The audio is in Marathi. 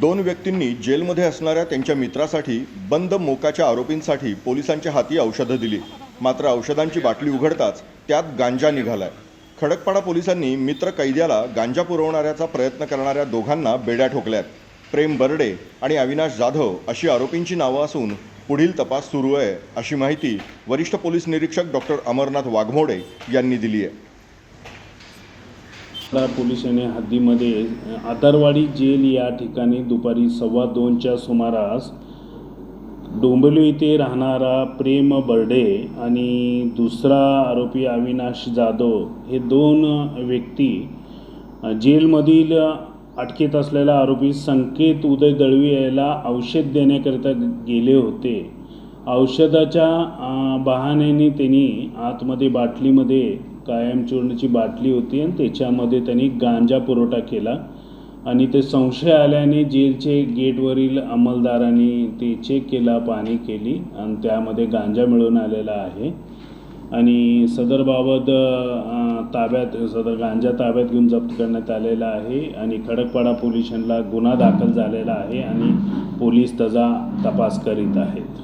दोन व्यक्तींनी जेलमध्ये असणाऱ्या त्यांच्या मित्रासाठी बंद मोकाच्या आरोपींसाठी पोलिसांच्या हाती औषधं दिली. मात्र औषधांची बाटली उघडताच त्यात गांजा निघालाय. खडकपाडा पोलिसांनी मित्र कैद्याला गांजा पुरवणाऱ्याचा प्रयत्न करणाऱ्या दोघांना बेड्या ठोकल्यात. प्रेम बर्डे आणि अविनाश जाधव अशी आरोपींची नावं असून पुढील तपास सुरू आहे अशी माहिती वरिष्ठ पोलीस निरीक्षक डॉक्टर अमरनाथ वाघमोडे यांनी दिली आहे खडा पोलीस हद्दीमध्ये आदारवाडी जेल या ठिकाणी दुपारी सव्वा दोनच्या सुमारास डोंबिवली येथे राहणारा प्रेम बर्डे आणि दुसरा आरोपी अविनाश जाधव हे दोन व्यक्ती जेलमधील अटकेत असलेला आरोपी संकेत उदय दळवी याला औषध देण्याकरिता गेले होते. औषधाच्या बहाण्याने त्यांनी आतमध्ये बाटलीमध्ये कायमचूर्णची बाटली होती आणि त्याच्यामध्ये त्यांनी गांजा पुरवठा केला. आणि ते संशय आल्याने जेलचे गेटवरील अंमलदारांनी ते चेक केला पाहणी केली आणि त्यामध्ये गांजा मिळून आलेला आहे. आणि सदर बाबत ताब्यात सदर गांजा ताब्यात घेऊन जप्त करण्यात आलेला आहे आणि खडकपाडा पोलिसांना गुन्हा दाखल झालेला आहे आणि पोलीस त्याचा तपास करीत आहेत.